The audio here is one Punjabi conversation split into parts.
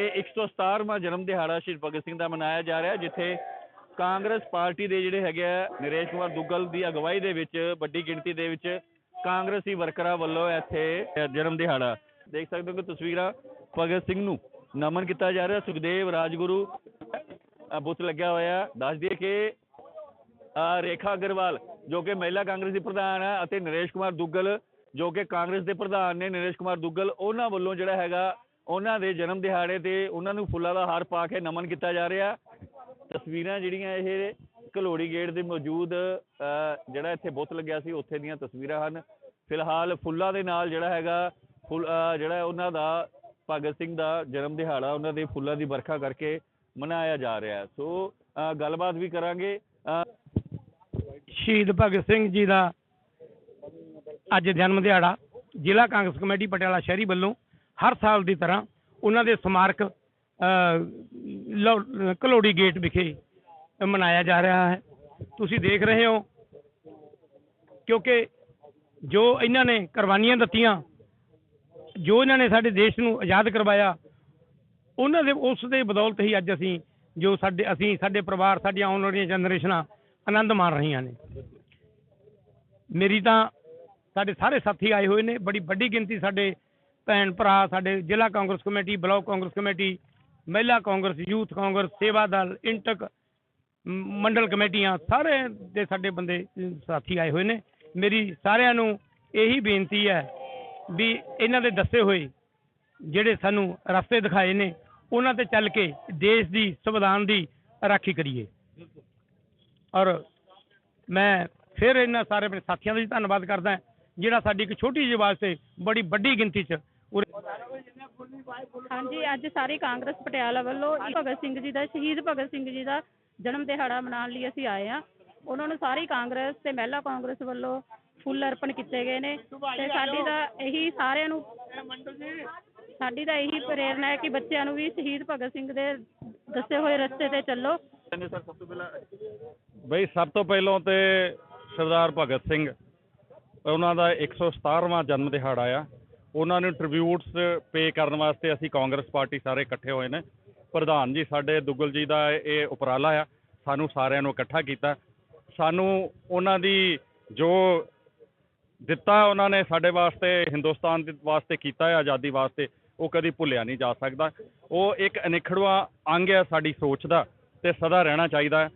ਇਹ 117ਵਾਂ ਜਨਮ ਦਿਹਾੜਾ ਸ਼ਹੀਦ ਭਗਤ ਸਿੰਘ ਦਾ ਮਨਾਇਆ ਜਾ ਰਿਹਾ ਜਿੱਥੇ ਕਾਂਗਰਸ ਪਾਰਟੀ ਦੇ ਜਿਹੜੇ ਹੈਗੇ ਆ ਨਰੇਸ਼ ਕੁਮਾਰ ਦੁੱਗਲ ਦੀ ਅਗਵਾਈ ਦੇ ਵਿੱਚ ਵੱਡੀ ਗਿਣਤੀ ਦੇ ਵਿੱਚ ਕਾਂਗਰਸੀ ਵਰਕਰਾਂ ਵੱਲੋਂ ਇੱਥੇ ਜਨਮ ਦਿਹਾੜਾ। ਦੇਖ ਸਕਦੇ ਹੋ ਕਿ ਤਸਵੀਰਾਂ ਭਗਤ ਸਿੰਘ ਨੂੰ ਨਮਨ ਕੀਤਾ ਜਾ ਰਿਹਾ ਸੁਖਦੇਵ ਰਾਜਗੁਰੂ ਅ, ਬੁੱਤ ਲੱਗਿਆ ਹੋਇਆ। ਦੱਸ ਦਈਏ ਕਿ ਰੇਖਾ ਅਗਰਵਾਲ ਜੋ ਕਿ ਮਹਿਲਾ ਕਾਂਗਰਸ ਦੀ ਪ੍ਰਧਾਨ ਹੈ ਅਤੇ ਨਰੇਸ਼ ਕੁਮਾਰ ਦੁੱਗਲ ਜੋ ਕਿ ਕਾਂਗਰਸ ਦੇ ਪ੍ਰਧਾਨ ਨੇ ਨਰੇਸ਼ ਕੁਮਾਰ ਦੁੱਗਲ ਉਹਨਾਂ ਵੱਲੋਂ ਜਿਹੜਾ ਹੈਗਾ ਉਹਨਾਂ ਦੇ ਜਨਮ ਦਿਹਾੜੇ ਤੇ ਉਹਨਾਂ ਨੂੰ ਫੁੱਲਾਂ ਦਾ ਹਾਰ ਪਾ ਕੇ ਨਮਨ ਕੀਤਾ ਜਾ ਰਿਹਾ। ਤਸਵੀਰਾਂ ਜਿਹੜੀਆਂ ਇਹ ਘਲੋੜੀ ਗੇਟ ਦੇ ਮੌਜੂਦ ਜਿਹੜਾ ਇੱਥੇ ਬੁੱਤ ਲੱਗਿਆ ਸੀ, ਉੱਥੇ ਦੀਆਂ ਤਸਵੀਰਾਂ ਹਨ। ਫਿਲਹਾਲ ਫੁੱਲਾਂ ਦੇ ਨਾਲ ਜਿਹੜਾ ਹੈਗਾ, ਫੁੱਲ ਜਿਹੜਾ ਉਹਨਾਂ ਦਾ ਭਗਤ ਸਿੰਘ ਦਾ ਜਨਮ ਦਿਹਾੜਾ, ਉਹਨਾਂ ਦੇ ਫੁੱਲਾਂ ਦੀ ਵਰਖਾ ਕਰਕੇ ਮਨਾਇਆ ਜਾ ਰਿਹਾ ਸੋ ਗੱਲਬਾਤ ਵੀ ਕਰਾਂਗੇ। ਸ਼ਹੀਦ ਭਗਤ ਸਿੰਘ ਜੀ ਦਾ ਅੱਜ ਜਨਮ ਦਿਹਾੜਾ। ਜ਼ਿਲ੍ਹਾ ਕਾਂਗਰਸ ਕਮੇਟੀ ਪਟਿਆਲਾ ਸ਼ਹਿਰੀ ਵੱਲੋਂ ਹਰ ਸਾਲ ਦੀ ਤਰ੍ਹਾਂ ਉਹਨਾਂ ਦੇ ਸਮਾਰਕ ਅ, ਲੋ- ਗੇਟ ਵਿਖੇ ਮਨਾਇਆ ਜਾ ਰਿਹਾ ਹੈ। ਤੁਸੀਂ ਦੇਖ ਰਹੇ ਹੋ ਕਿਉਂਕਿ ਜੋ ਇਹਨਾਂ ਨੇ ਕੁਰਬਾਨੀਆਂ ਦਿੱਤੀਆਂ ਜੋ ਇਹਨਾਂ ਨੇ ਸਾਡੇ ਦੇਸ਼ ਨੂੰ ਆਜ਼ਾਦ ਕਰਵਾਇਆ ਉਹਨਾਂ ਦੇ ਉਸ ਦੇ ਬਦੌਲਤ ਹੀ ਅੱਜ ਅਸੀਂ ਜੋ ਸਾਡੇ ਅਸੀਂ ਸਾਡੇ ਪਰਿਵਾਰ ਸਾਡੀਆਂ ਆਉਣ ਵਾਲੀਆਂ ਜਨਰੇਸ਼ਨਾਂ ਆਨੰਦ ਮਾਣ ਰਹੀਆਂ ਨੇ। ਮੇਰੀ ਤਾਂ ਸਾਡੇ ਸਾਰੇ ਸਾਥੀ ਆਏ ਹੋਏ ਨੇ ਬੜੀ ਵੱਡੀ ਗਿਣਤੀ ਸਾਡੇ ਭੈਣ ਭਰਾ ਸਾਡੇ ਜ਼ਿਲ੍ਹਾ Congress committee, block Congress committee, ਮਹਿਲਾ ਕਾਂਗਰਸ, ਯੂਥ ਕਾਂਗਰਸ, ਸੇਵਾ ਦਲ, ਇੰਟਕ ਮੰਡਲ ਕਮੇਟੀਆਂ, ਸਾਰੇ ਦੇ ਸਾਡੇ ਬੰਦੇ ਸਾਥੀ ਆਏ ਹੋਏ ਨੇ। ਮੇਰੀ ਸਾਰਿਆਂ ਨੂੰ ਇਹੀ ਬੇਨਤੀ ਹੈ ਵੀ ਇਹਨਾਂ ਦੇ ਦੱਸੇ ਹੋਏ ਜਿਹੜੇ ਸਾਨੂੰ ਰਸਤੇ ਦਿਖਾਏ ਨੇ, ਉਹਨਾਂ ਤੇ ਚੱਲ ਕੇ ਦੇਸ਼ ਦੀ ਸੰਵਿਧਾਨ ਦੀ ਰਾਖੀ ਕਰੀਏ। ਔਰ ਮੈਂ ਫਿਰ ਇਹਨਾਂ ਸਾਰੇ ਆਪਣੇ ਸਾਥੀਆਂ ਦਾ ਵੀ ਧੰਨਵਾਦ ਕਰਦਾ, ਜਿਹੜਾ ਸਾਡੀ ਇੱਕ ਛੋਟੀ ਜਿਹੀ ਆਵਾਜ਼ ਤੇ ਬੜੀ ਵੱਡੀ ਗਿਣਤੀ 'ਚ ਹਾਂਜੀ ਅੱਜ ਸਾਰੀ ਕਾਂਗਰਸ ਪਟਿਆਲਾ ਵੱਲੋਂ ਭਗਤ ਸਿੰਘ ਜੀ ਦਾ ਸ਼ਹੀਦ ਭਗਤ ਸਿੰਘ ਜੀ ਦਾ ਜਨਮ ਦਿਹਾੜਾ ਮਨਾਉਣ ਲਈ ਅਸੀਂ ਆਏ ਆ ਉਹਨਾਂ ਨੂੰ ਸਾਰੀ ਕਾਂਗਰਸ ਤੇ ਮਹਿਲਾ ਕਾਂਗਰਸ ਵੱਲੋਂ ਫੁੱਲ ਅਰਪਣ ਕੀਤੇ ਗਏ ਨੇ ਤੇ ਸਾਡੀ ਤਾਂ ਇਹੀ ਸਾਰਿਆਂ ਨੂੰ ਸਾਡੀ ਤਾਂ ਇਹੀ ਪ੍ਰੇਰਣਾ ਹੈ ਕਿ ਬੱਚਿਆਂ ਨੂੰ ਵੀ ਸ਼ਹੀਦ ਭਗਤ ਸਿੰਘ ਦੇ ਦੱਸੇ ਹੋਏ ਰਸਤੇ ਤੇ ਚੱਲੋ। ਕਹਿੰਦੇ ਸਰ ਸਭ ਤੋਂ ਪਹਿਲਾਂ ਬਈ ਸਭ ਤੋਂ ਪਹਿਲਾਂ ਤੇ ਸਰਦਾਰ ਭਗਤ ਸਿੰਘ ਉਹਨਾਂ ਦਾ 117ਵਾਂ ਜਨਮ ਦਿਹਾੜਾ ਆ। ਉਹਨਾਂ ਨੂੰ ਟ੍ਰਿਬਿਊਟਸ ਪੇ ਕਰਨ ਵਾਸਤੇ ਅਸੀਂ ਕਾਂਗਰਸ ਪਾਰਟੀ ਸਾਰੇ ਇਕੱਠੇ ਹੋਏ ਨੇ। ਪ੍ਰਧਾਨ ਜੀ, ਸਾਡੇ ਦੁੱਗਲ ਜੀ ਦਾ ਇਹ ਉਪਰਾਲਾ ਆ, ਸਾਨੂੰ ਸਾਰਿਆਂ ਨੂੰ ਇਕੱਠਾ ਕੀਤਾ। ਸਾਨੂੰ ਉਹਨਾਂ ਦੀ ਜੋ ਦਿੱਤਾ ਉਹਨਾਂ ਨੇ ਸਾਡੇ ਵਾਸਤੇ, ਹਿੰਦੁਸਤਾਨ ਦੇ ਵਾਸਤੇ ਕੀਤਾ ਹੈ, ਆਜ਼ਾਦੀ ਵਾਸਤੇ, ਉਹ ਕਦੀ ਭੁੱਲਿਆ ਨਹੀਂ ਜਾ ਸਕਦਾ। ਉਹ ਇੱਕ ਅਨਿਖੜਵਾ ਅੰਗ ਹੈ ਸਾਡੀ ਸੋਚ ਦਾ ਤੇ ਸਦਾ ਰਹਿਣਾ ਚਾਹੀਦਾ ਹੈ।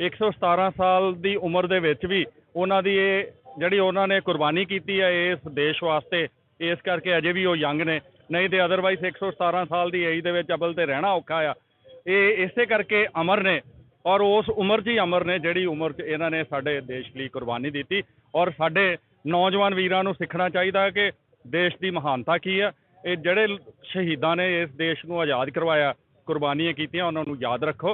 117 ਸਾਲ ਦੀ ਉਮਰ ਦੇ ਵਿੱਚ ਵੀ ਉਹਨਾਂ ਦੀ ਇਹ ਜਿਹੜੀ ਉਹਨਾਂ ਨੇ ਕੁਰਬਾਨੀ ਕੀਤੀ ਹੈ ਇਸ ਦੇਸ਼ ਵਾਸਤੇ ਇਸ ਕਰਕੇ ਅਜੇ ਵੀ ਉਹ ਯੰਗ ਨੇ। ਨਹੀਂ ਤੇ ਅਦਰਵਾਈਜ਼ 117 ਸਾਲ ਦੀ ਏਜ ਦੇ ਵਿੱਚ ਅਬਲ ਤੇ ਰਹਿਣਾ ਔਖਾ ਆ। ਇਹ ਇਸੇ ਕਰਕੇ ਅਮਰ ਨੇ ਔਰ ਉਸ ਉਮਰ 'ਚ ਹੀ ਅਮਰ ਨੇ ਜਿਹੜੀ ਉਮਰ 'ਚ ਇਹਨਾਂ ਨੇ ਸਾਡੇ ਦੇਸ਼ ਲਈ ਕੁਰਬਾਨੀ ਦਿੱਤੀ। ਔਰ ਸਾਡੇ ਨੌਜਵਾਨ ਵੀਰਾਂ ਨੂੰ ਸਿੱਖਣਾ ਚਾਹੀਦਾ ਹੈ ਕਿ ਦੇਸ਼ ਦੀ ਮਹਾਨਤਾ ਕੀ ਹੈ ਇਹ ਜਿਹੜੇ ਸ਼ਹੀਦਾਂ ਨੇ ਇਸ ਦੇਸ਼ ਨੂੰ ਆਜ਼ਾਦ ਕਰਵਾਇਆ, ਕੁਰਬਾਨੀਆਂ ਕੀਤੀਆਂ, ਉਹਨਾਂ ਨੂੰ ਯਾਦ ਰੱਖੋ।